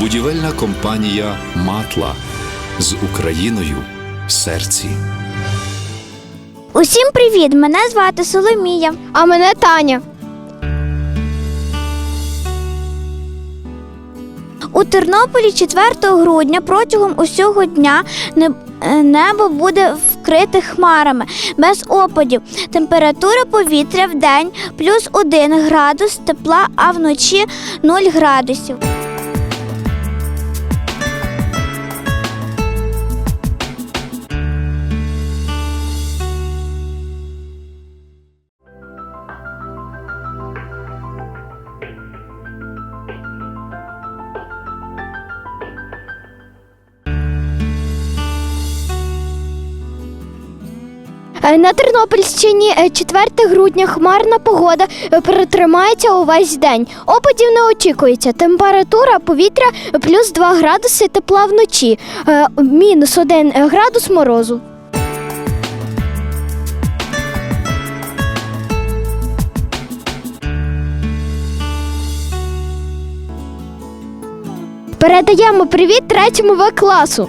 Будівельна компанія Матла з Україною в серці. Усім привіт! Мене звати Соломія. А мене Таня. У Тернополі 4 грудня протягом усього дня е, небо буде вкрите хмарами без опадів. Температура повітря в день плюс 1 градус тепла, а вночі 0 градусів. На Тернопільщині е, 4 грудня хмарна погода е, протримається увесь день. Опадів не очікується. Температура повітря е, плюс 2 градуси тепла вночі, е, мінус 1 градус морозу. Передаємо привіт третьому В класу.